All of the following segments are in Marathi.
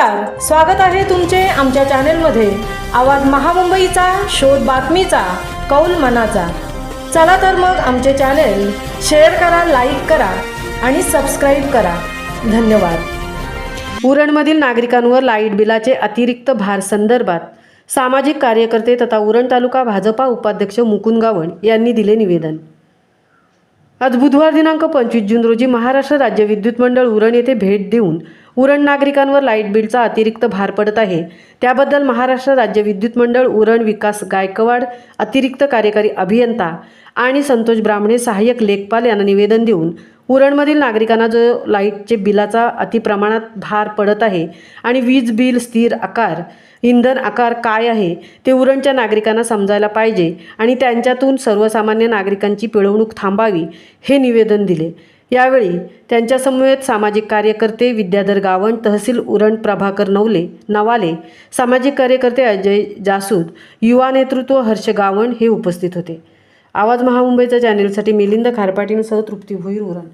नमस्कार स्वागत आहे तुमचे आमच्या चॅनेलमध्ये. आवाज महामुंबईचा शोध बातमीचा कौल मनाचा. चला तर मग आमचे चॅनेल शेअर करा लाईक करा आणि सबस्क्राईब करा. धन्यवाद. उरणमधील नागरिकांवर लाइट बिलाचे अतिरिक्त भार संदर्भात सामाजिक कार्यकर्ते तथा उरण तालुका भाजपा उपाध्यक्ष मुकुंद गावण यांनी दिले निवेदन. आज बुधवार दिनांक पंचवीस जून रोजी महाराष्ट्र राज्य विद्युत मंडळ उरण येथे भेट देऊन उरण नागरिकांवर लाइट बिलचा अतिरिक्त भार पडत आहे. त्याबद्दल महाराष्ट्र राज्य विद्युत मंडळ उरण विकास गायकवाड अतिरिक्त कार्यकारी अभियंता आणि संतोष ब्राह्मणे सहाय्यक लेखपाल यांना निवेदन देऊन उरणमधील नागरिकांना जो लाईटचे बिलाचा अतिप्रमाणात भार पडत आहे आणि वीज बिल स्थिर आकार इंधन आकार काय आहे ते उरणच्या नागरिकांना समजायला पाहिजे आणि त्यांच्यातून सर्वसामान्य नागरिकांची पिळवणूक थांबावी हे निवेदन दिले. यावेळी त्यांच्यासमवेत सामाजिक कार्यकर्ते विद्याधर गावण तहसील उरण प्रभाकर नवले नवाले सामाजिक कार्यकर्ते अजय जासूद युवा नेतृत्व हर्ष गावण हे उपस्थित होते. आवाज महामुंबईच्या चॅनेलसाठी मिलिंद खारपाटींसह तृप्ती भोईर उरण.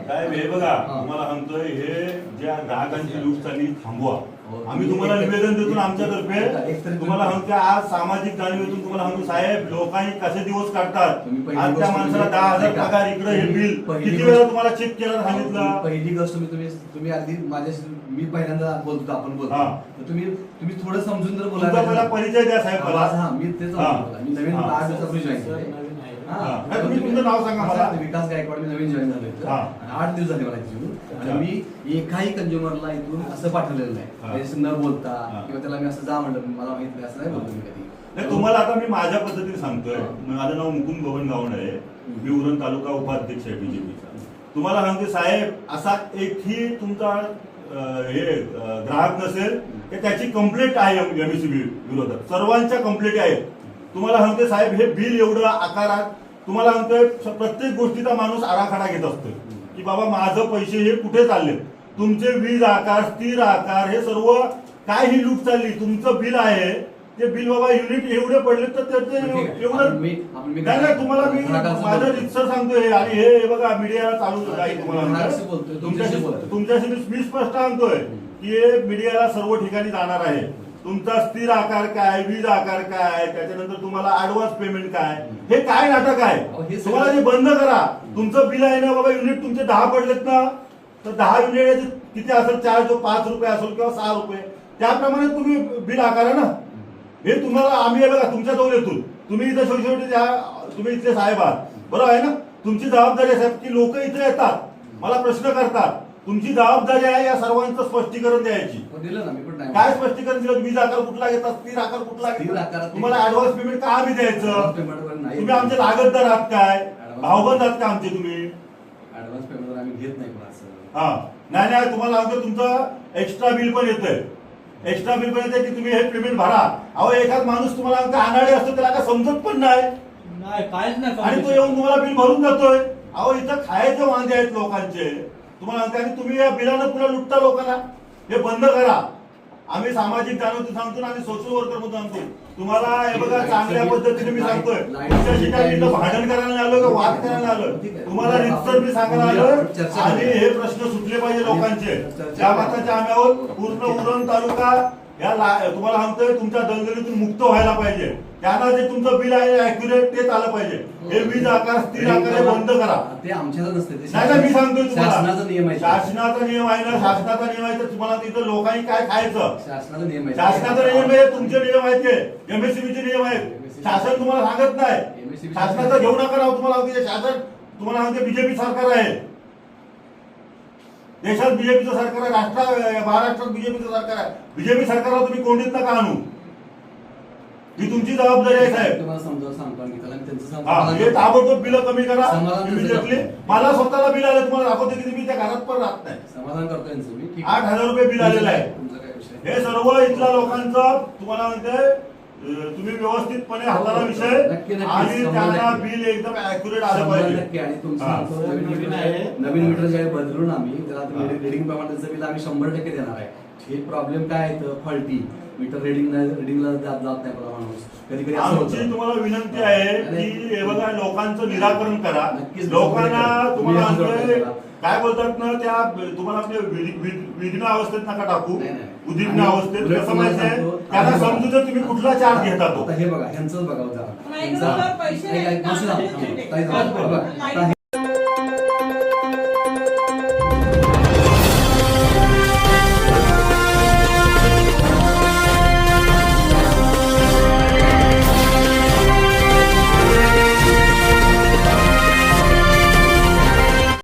साहेब हे बघा तुम्हाला सांगतोय हे ज्या ग्राहकांची लूट चालली थांबवा. आम्ही तुम्हाला निवेदन देतो आमच्यातर्फे तुम्हाला सांगतो आज सामाजिक जाणीवेतून तुम्हाला सांगतो साहेब लोकांनी कसे दिवस काढतात आज त्या माणसाला दहा हजार. पगार इकडे हे बिल किती वेळा तुम्हाला चेक केलं सांगितलं पहिली गोष्ट मी तुम्ही तुम्ही आधी माझ्याशी मी पहिल्यांदा बोलतो आपण बोलतो हा. तुम्ही तुम्ही थोडं समजून जर पहिला बोला परिचय द्या साहेब मला हा मी तेच. बोलतो. मी नवीन हा. आठ दिवसापूर्वी जॉईन. नाही, तुम्ही तुमचं नाव सांगा मला. माझं विकास गायकवाड मी नवीन जॉईन झालो इथं. हा. आणि आठ दिवस झाले मला इथे येऊन. अच्छा. आणि मी एकाही कंझ्युमरला इथून असं पाठवलेलं नाही. त्याच्याशी न बोलता हा. किंवा त्याला मी असं जा म्हणलं मला माहीत नाही असं नाही बोलतो मी कधी नाही तुम्हाला आता मी माझ्या पद्धतीने सांगतोय. माझं नाव मुकुंद भवन गावण आहे मी उरण तालुका उपाध्यक्ष आहे बीजेपीचा तुम्हाला सांगते साहेब असा एकही तुमचा अं, हे अं, ग्राहक नसेल की त्याची कंप्लेंट आहे एमएससी विरोधात सर्वांच्या कंप्लेंट आहेत तुम्हाला सांगते साहेब हे बिल एवढं आकारात तुम्हाला सांगतोय स- प्रत्येक गोष्टीचा माणूस आराखडा घेत असतो की बाबा माझं पैसे हे कुठे चालले तुमचे वीज आकार स्थिर आकार हे सर्व काय ही लूट चालली तुमचं बिल आहे ते बिल बाबा युनिट एवढे पडले तर त्याचे. एवढं नाही नाही, तुम्हाला मी माझं. रितसर सांगतोय आणि हे बघा मीडिया चालू आहे तुम्हाला तुमच्याशी मी स्पष्ट सांगतोय की हे मीडियाला सर्व ठिकाणी जाणार आहे. तुमचा स्थिर आकार काय वीज आकार काय त्याच्यानंतर तुम्हाला ऍडव्हान्स पेमेंट काय हे काय नाटक आहे? हे तुम्हाला ते बंद करा तुमचं बिल आहे ना बाबा युनिट तुमचे दहा पडलेत ना तर दहा युनिट किती असेल चार्ज पाच रुपये असेल किंवा सहा रुपये. त्याप्रमाणे तुम्ही बिल आकारा ना. हे तुम्हाला आम्ही बघा तुमच्या जवळ येतो तुम्ही इथं शेवटी द्या तुम्ही इथले साहेब आहात. बरोबर आहे ना? तुमची जबाबदारी साहेब की लोक इथे येतात. मला प्रश्न करतात. तुमची जबाबदारी आहे या सर्वांचं स्पष्टीकरण द्यायची. हो, दिलं ना मी पण नाही काय स्पष्टीकरण दिलं? वीज आकार कुठला घेतात? स्थिर आकार कुठला घेतात? आकारात- तुम्हाला ऍडव्हान्स पेमेंट का आम्ही द्यायचं? payment वर नाही. तुम्ही आमचे लागतदार आहात काय? भावबंद आहात का आमचे तुम्ही? ऍडव्हान्स पेमेंट आम्ही घेत नाही कोणाचं. हा. नाही नाही तुम्हाला सांगतो तुमचं एक्स्ट्रा बिल पण येतंय. एक्स्ट्रा बिल पण येतंय की तुम्ही हे पेमेंट भरा. अहो एखाद माणूस तुम्हाला सांगतो अनाडी असतो त्याला काय समजत पण नाही. नाही काहीच नाही आणि तो येऊन तुम्हाला बिल भरून जातोय. अहो इथं खायचे वांदे आहेत लोकांचे. तुम्हाला सांगते आणि तुम्ही या बिलानं पुन्हा लुटता लोकांना. हे बंद करा. आम्ही सामाजिक जाणवतो सांगतो ना आम्ही सोशल वर्कर म्हणून सांगतो. तुम्हाला हे बघा चांगल्या पद्धतीने मी सांगतोय. तुमच्याशी भांडण करायला आलो का? वाद करायला आलो. तुम्हाला रितसर मी सांगायला आलो आणि हे प्रश्न सुटले पाहिजे लोकांचे. त्या माताच्या आम्यावर पूर्ण उरण तालुका या तुम्हाला सांगतोय तुमच्या दलदलीतून मुक्त व्हायला पाहिजे. त्यांना जे तुमचं बिल आहे अॅक्युरेट तेच आलं पाहिजे. हे वीज आकार स्थिर आकार हे बंद करा. ते आमच्याकडे नसते नाही मी सांगतोय शासनाचा नियम आहे शासनाचा नियम आहे ना शासनाचा नियम आहे तर तुम्हाला तिथं लोकांनी काय खायचं? शासनाचा नियम आहे. शासनाचा नियम आहे तुमचे नियम आहेत ते. एमएससीबीचे नियम आहेत. शासन तुम्हाला सांगत नाही. शासनाचं घेऊ नका राव तुम्हाला सांगते शासन तुम्हाला सांगते बीजेपी सरकार आहे. देशात बीजेपीचं सरकार आहे राष्ट्र महाराष्ट्रात बीजेपीचं सरकार आहे. बीजेपी सरकारला तुम्ही कोंडीत नका आणू. ही तुमची जबाबदारी आहे साहेब तुम्हाला समजावून सांगतो आम्ही त्याला आणि त्यांचं हा समाधान हे करतो. ताबडतोब बिल कमी करा समाधान. करतो. मला स्वतःला बिल आलं तुम्हाला दाखवते की मी त्या घरात पण राहत नाही समाधान करतो यांचं मी ठीक आठ हजार रुपये बिल आलेलं आहे. तुमचा काय विषय हे सर्व इथल्या लोकांचं तुम्हाला म्हणते अं, तुम्ही व्यवस्थितपणे हाताळा विषय नक्की, नक्की. आणि त्यांना. बिल एकदम अॅक्युरेट आलं शंभर पाहिजे टक्के आणि तुमचं हा. नवीन नवीन मीटर आहे. नवीन मीटर ज्यावेळी बदलून आम्ही त्याला हा. रिडिंग प्रमाणाचं बिल आम्ही शंभर टक्के देणार आहे हे प्रॉब्लेम काय आहे फॉल्टी मीटर रिडिंग रिडिंगला जात जात नाही मला माणूस. कधी कधी असं आमची होतं. तुम्हाला विनंती आहे की हे बघा लोकांचं निराकरण करा. नक्कीच लोकांना तुम्ही तुम्हाला. काय बोलतात ना त्या तुम्हाला आपल्या विघ्न अवस्थेत नका टाकू. उद्विग्न अवस्थेत कसं सांगतो, त्यांना आता समजू दे तुम्ही कुठला चार्ज घेता तो. आता हे बघा बघा ह्यांचा-. बघा,